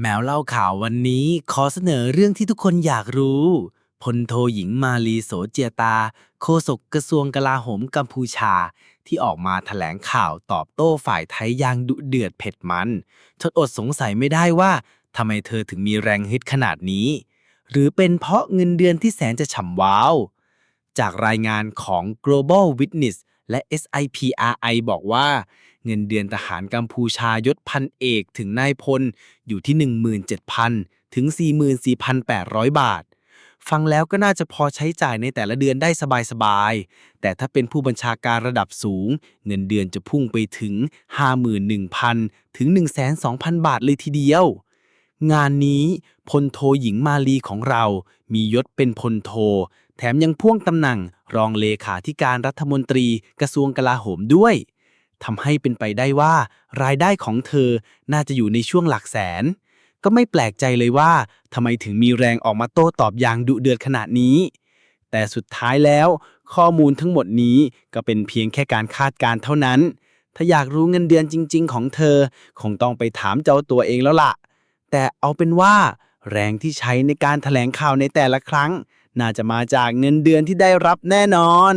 แมวเล่าข่าววันนี้ขอเสนอเรื่องที่ทุกคนอยากรู้ พลโทหญิงมาลีโสเจียตา โฆษกกระทรวงกลาโหมกัมพูชา ที่ออกมาแถลงข่าวตอบโต้ฝ่ายไทยอย่างดุเดือดเผ็ดมันทดอดสงสัยไม่ได้ว่าทำไมเธอถึงมีแรงฮึดขนาดนี้ หรือเป็นเพราะเงินเดือนที่แสนจะฉ่ำว้าว จากรายงานของ Global Witness และ SIPRI บอกว่า เงินเดือนทหารกัมพูชายศพันเอกถึงนายพลอยู่ที่ 17,000 ถึง 44,800 บาท ฟังแล้วก็น่าจะพอใช้จ่ายในแต่ละเดือนได้สบายๆ แต่ถ้าเป็นผู้บัญชาการระดับสูง เงินเดือนจะพุ่งไปถึง 51,000 ถึง 102,000 บาทเลยทีเดียวงานนี้พลโทหญิงมาลีของเรา มียศเป็นพลโท แถมยังพ่วงตำแหน่งรองเลขาธิการรัฐมนตรีกระทรวงกลาโหมด้วย ทำให้เป็นไปได้ว่า รายได้ของเธอน่าจะอยู่ในช่วงหลักแสน ก็ไม่แปลกใจเลยว่าทำไมถึงมีแรงออกมาโต้ตอบอย่างดุเดือดขนาดนี้ แต่สุดท้ายแล้ว ข้อมูลทั้งหมดนี้ก็เป็นเพียงแค่การคาดการณ์เท่านั้น ถ้าอยากรู้เงินเดือนจริง ๆ ของเธอ คงต้องไปถามเจ้าตัวเองแล้วล่ะ แต่เอาเป็นว่า แรงที่ใช้ในการแถลงข่าวในแต่ละครั้ง น่าจะมาจากเงินเดือนที่ได้รับแน่นอน